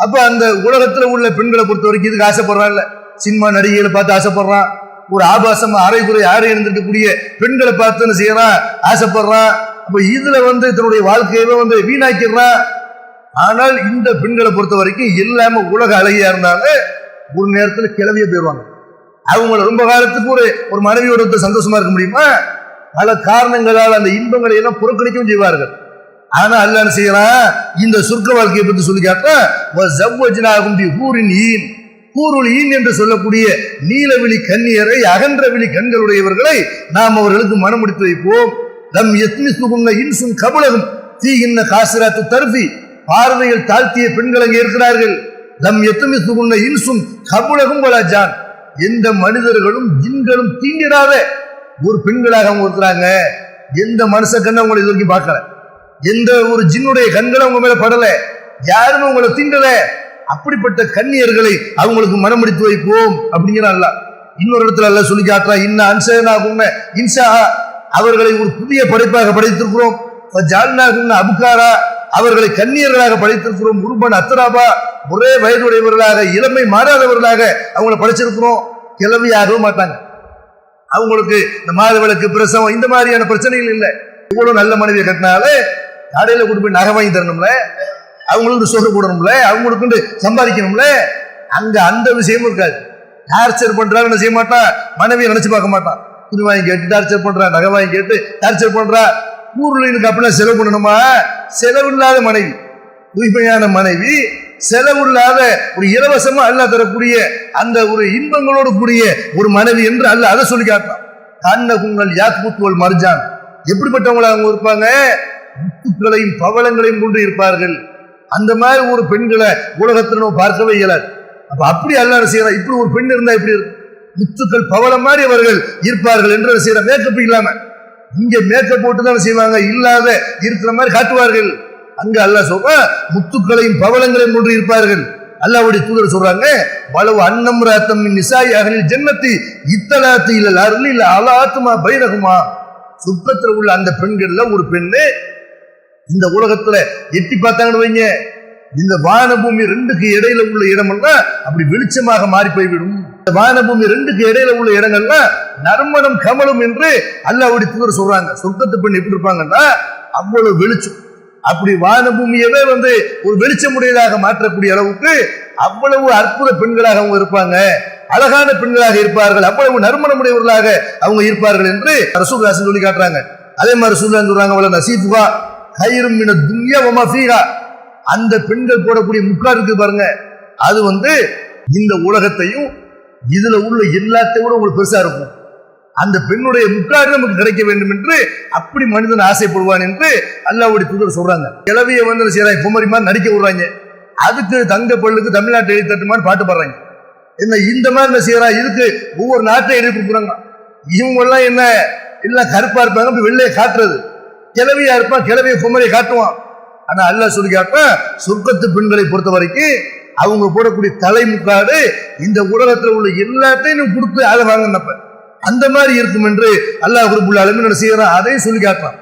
அப்ப அந்த உலகத்துல உள்ள பெண்களை பொறுத்த வரைக்கும் இதுக்கு ஆசைப்படுறான்ல சினிமா நடிகைகளை பார்த்து ஆசைப்படுறான். ஒரு ஆபாசமா அரைகுறை ஆரை இருந்திருக்கக்கூடிய பெண்களை பார்த்து என்ன செய்யறான் ஆசைப்படுறான் அப்ப இதுல வந்து தன்னுடைய வாழ்க்கையவே வந்து வீணாக்கிடுறான் ஆனால் இந்த பெண்களை பொறுத்த வரைக்கும் எல்லாம உலக அழகியா இருந்தாலும் ஒரு நேரத்துல கிளவிய போயிடுவாங்க அவங்கள ரொம்ப காலத்துக்கு ஒரு ஒரு மனைவியோட ஒருத்தர் சந்தோஷமா இருக்க முடியுமா? பல காரணங்களால் அந்த இன்பங்களை எல்லாம் புறக்கணிக்கவும் செய்வார்கள். ஆனா அல்ல என்ன செய்யறான் இந்த சொர்க்க வாழ்க்கையை பற்றி சொல்லி காட்டுறான் ஊரின் ஈன். கூருள் ஈன் என்று சொல்லக்கூடிய நீலவிழி அகன்ற விழி கண்களுடையவர்களை நாம் அவர்களுக்கு மனம் முடித்து வைப்போம். தம் எத்மிசுகுன்ன இன்சும் கபலகம். தீ இன்ன காசிராத்து தருவி பார்வையில் தாழ்த்திய பெண்கள் அங்கே இருக்கிறார்கள். தம் எத்துமிசுகுன்ன இன்சும் கபுலகும் வலாஜான் எந்த மனிதர்களும் ஜின்களும் தீண்டிடாத ஒரு பெண்களாக அவங்க இருக்கிறாங்க. எந்த மனுஷ கண்ணை உங்களை இது வரைக்கும் பார்க்கல. எந்த ஒரு ஜின்னுடைய கண்களை அவங்க மேல படல? யாரும் உங்களை தீண்டல அப்படிப்பட்ட கன்னியர்களை அவங்களுக்கு மனம் முடித்து வைப்போம் அப்படிங்கிற அல்ல இன்னொரு இடத்துல அல்ல சொல்லி காட்டுறா இன்ன அன்சனாகும் இன்சா அவர்களை ஒரு புதிய படைப்பாக படைத்திருக்கிறோம். ஜால்னாகும் அபுகாரா. அவர்களை கன்னியர்களாக படைத்திருக்கிறோம். உருபன் அத்தராபா. ஒரே வயதுடையவர்களாக இளமை மாறாதவர்களாக அவங்கள படைச்சிருக்கிறோம். கிளவியாகவும் மாட்டாங்க. அவங்களுக்கு இந்த மாதவளுக்கு பிரசவம் இந்த மாதிரியான பிரச்சனைகள் இல்லை. இவ்வளவு நல்ல மனைவியை கட்டினாலே கடையில் கொண்டு போய் நகை வாங்கி தரணும்ல? அவங்களுக்கு சோறு போடணும்ல? அவங்களுக்கு சம்பாதிக்கணும்ல? அங்க அந்த விஷயமும் இருக்காது. டார்ச்சர் பண்றாங்கன்னு செய்ய மாட்டான் மனைவியை நினைச்சு பார்க்க மாட்டான் துணி வாங்கி கேட்டு டார்ச்சர் பண்றான் நகை வாங்கி கேட்டு டார்ச்சர் பண்றா. ஊர்ல எனக்கு அப்படின்னா செலவு பண்ணணுமா? செலவு இல்லாத மனைவி. தூய்மையான மனைவி செலவு இல்லாத ஒரு இலவசமா அல்ல தரக்கூடிய அந்த ஒரு இன்பங்களோடு கூடிய ஒரு மனைவி என்று அல்ல அதை சொல்லி காட்டான் கண்ண குங்கள் யாக்குத்துவல் மர்ஜான். எப்படிப்பட்டவங்களா அவங்க இருப்பாங்க? முத்துக்களையும் பவளங்களையும் கொண்டு இருப்பார்கள். அந்த மாதிரி ஒரு பெண்களை உலகத்தில் நம்ம பார்க்கவே இயலாது. அப்ப அப்படி அல்ல செய்யலாம் இப்படி ஒரு பெண் இருந்தா எப்படி முத்துக்கள் பவளம் மாதிரி அவர்கள் இருப்பார்கள் என்று செய்யற மேக்கப் இல்லாம. இங்க மேக்கப் போட்டு தான் செய்வாங்க இல்லாத இருக்கிற மாதிரி காட்டுவார்கள். அங்க அல்ல சொல்ற முத்துக்களையும் பவளங்களையும் கொண்டு இருப்பார்கள். அல்லாவுடைய தூதர் சொல்றாங்க வளவு அன்னம் ராத்தம் நிசாய் அகலில் ஜன்னத்தி இத்தலாத்து இல்ல அருள் இல்ல அலாத்துமா பைரகுமா சுத்தத்தில் உள்ள அந்த பெண்கள்ல ஒரு பெண்ணு இந்த உலகத்துல எட்டி பார்த்தாங்கன்னு வைங்க. இந்த வானபூமி ரெண்டுக்கு இடையில உள்ள இடமெல்லாம் அப்படி வெளிச்சமாக மாறி போய்விடும். இந்த வானபூமி ரெண்டுக்கு இடையில உள்ள இடங்கள்லாம் நறுமணம் கமலும் என்று அல்லாவுடைய தூதர் சொல்றாங்க. சொர்க்கத்து பெண் எப்படி இருப்பாங்கன்னா அவ்வளவு வெளிச்சம். அப்படி வானபூமியவே வந்து ஒரு வெளிச்சமுடையதாக மாற்றக்கூடிய அளவுக்கு அவ்வளவு அற்புத பெண்களாக அவங்க இருப்பாங்க. அழகான பெண்களாக இருப்பார்கள். அவ்வளவு நறுமணமுடையவர்களாக அவங்க இருப்பார்கள் என்று ரசூல்லாசன் சொல்லி காட்டுறாங்க. அதே மாதிரி சொல்றாங்க சொல்றாங்க அவளை கயிறும் மின துன்யா வமா அந்த பெண்கள் போடக்கூடிய முக்கா இருக்கு பாருங்க. அது வந்து இந்த உலகத்தையும் இதுல உள்ள எல்லாத்தையும் விட உங்களுக்கு பெருசா இருக்கும். அந்த பெண்ணுடைய முக்காடு நமக்கு கிடைக்க வேண்டும் என்று அப்படி மனிதன் ஆசைப்படுவான் என்று அல்லாவுடைய தூதர் சொல்றாங்க. கிளவிய வந்து சீரா குமரி மாதிரி நடிக்க விடுறாங்க. அதுக்கு தங்க பல்லுக்கு தமிழ்நாட்டு எழுதி தட்டுமான்னு பாட்டு பாடுறாங்க. என்ன இந்த மாதிரி என்ன செய்யறா? இதுக்கு ஒவ்வொரு நாட்டையும் எழுதி கொடுக்குறாங்க. இவங்க எல்லாம் என்ன? எல்லாம் கருப்பா இருப்பாங்க அப்படி வெள்ளையை காட்டுறது. கிளவியா இருப்பான் கிளவிய குமரியை காட்டுவான். ஆனா அல்லாஹ் சொல்லி காட்டுறான் சொர்க்கத்து பெண்களை பொறுத்த வரைக்கும் அவங்க போடக்கூடிய தலைமுக்காடு இந்த உலகத்துல உள்ள எல்லாத்தையும் நீ கொடுத்து அதை வாங்கினப்ப. அந்த மாதிரி இருக்கும் என்று அல்லாஹ் குருபுல் அலமின் செய்யறான்? அதையும் சொல்லி காட்டுறான்.